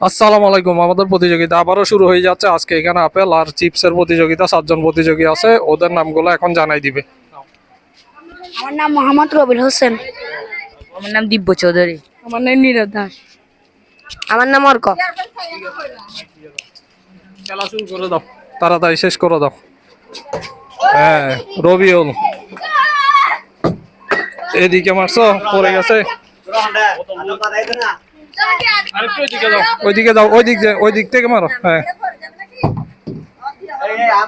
আসসালামু আলাইকুম আমাদের প্রতিযোগিতা আবারও শুরু হয়ে যাচ্ছে। আজকে এখানে আপেল আর চিপসের প্রতিযোগিতা সাতজন প্রতিযোগী আছে ওদের নামগুলো এখন জানাই দিবে। আমার নাম মোহাম্মদ রবিল হোসেন। আমার নাম দিব্য চৌধুরী। আমার নাম নীরব দাস। আমার নাম অর্ক। খেলা শুরু করে দাও তাড়াতাড়ি শেষ করে দাও। হ্যাঁ রবিউল। এদিকে মারছো পড়ে গেছে। ওইদিকে যাও ওই দিক থেকে মারো হ্যাঁ।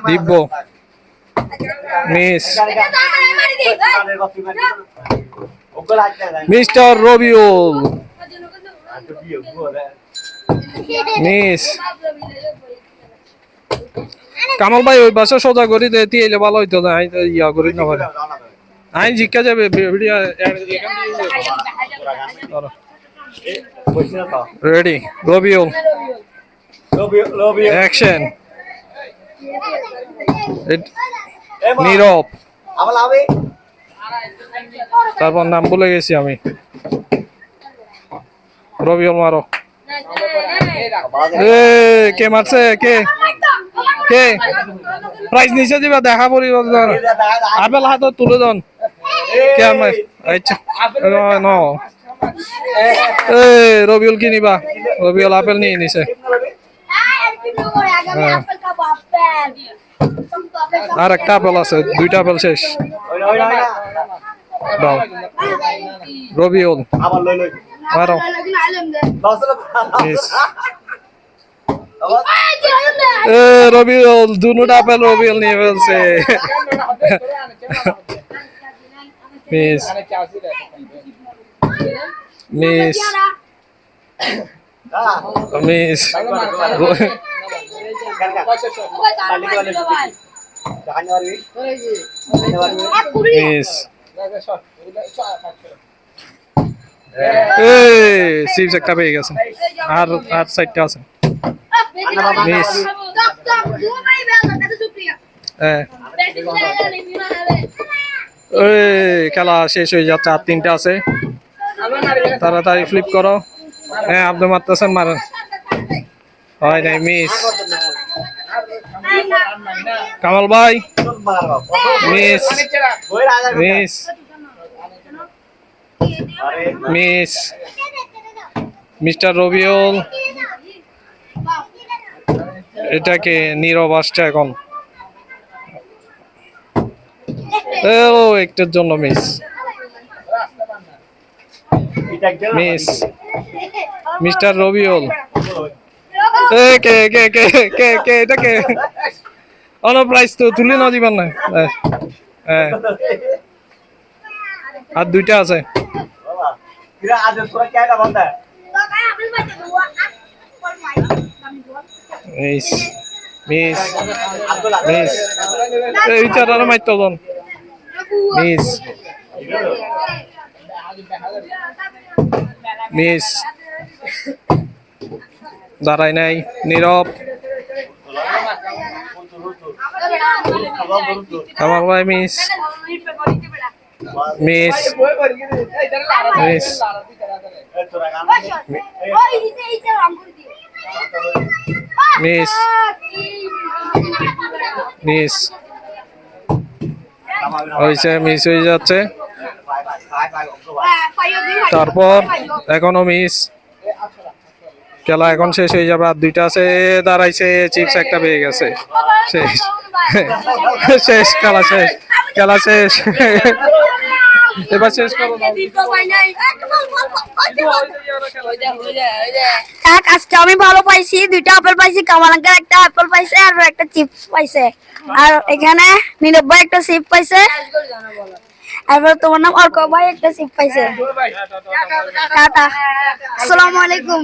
Dibya. Miss. Mister Robiul. Miss. Kamal ভাই, ওই বাসা সোজা করি দে তুই এলে ভালো হইতো না ইয়া করি না পারে আই জিজ্ঞা যাবে video ready Robiul action Nirob তারপর নাম ভুলে গেছি আমি। রবিউল মারো। কে মারছে? কে? কে? প্রাইজ নিচে দিবা, দেখা পড়িব আপেল হাতে তুলে দন। কে আচ্ছা। ন এ রবিউল কি নিবা? রবিউল আপেল নিয়ে নিছে। আর একটা আপেল আছে, দুইটা আপেল শেষ। রবিউল। মারো। রবিউল, দুনুটা আপেল রবিউল নিয়ে ফেলছে। মিস মিস মিস মিস সিপস একটা পেয়ে গেছে। আর আর সাইডটা আছে। মিস হ্যাঁ। খেলা শেষ হয়ে যাচ্ছে আর তিনটা আছে। তাড়াতাড়ি ফ্লিপ করো। হ্যাঁ আপনি মারতেছেন মারেন। হয় নাই মিস কামাল ভাই miss miss miss mister Robiul. এটাকে নীরব আসছে এখন। ও, একটার জন্য মিস মিস। মিস্টার রবিউল। এ কে কে কে কে কে এটা কে? অন প্রাইস তো তুলে না দিবার না হ্যাঁ, আর দুইটা আছে। Miss miss miss. এই চারার মাইতো দন মিস। মিস দাঁড়াই নাই, নীরব। আমার ভাই miss. Miss. Miss. Miss. Miss. হয়েছে, মিস হয়ে যাচ্ছে। তারপর এখনও মিস খেলা এখন শেষ হয়ে যাবে, আর দুইটা আছে, দাঁড়াইছে চিপস একটা পেয়ে গেছে। শেষ। শেষ, খেলা শেষ খেলা শেষ। এবার শেষ করো আমি ভালো পাইছি, দুইটা আপেল পাইছি কামালাঙ্কার একটা আপেল পাইছে, আর একটা চিপস পাইছে। আর এখানে নীরব একটা চিপ পাইছে। এবার তোমার নাম অর্ক ভাই একটা চিপ পাইছে। টাটা। আসসালামু আলাইকুম।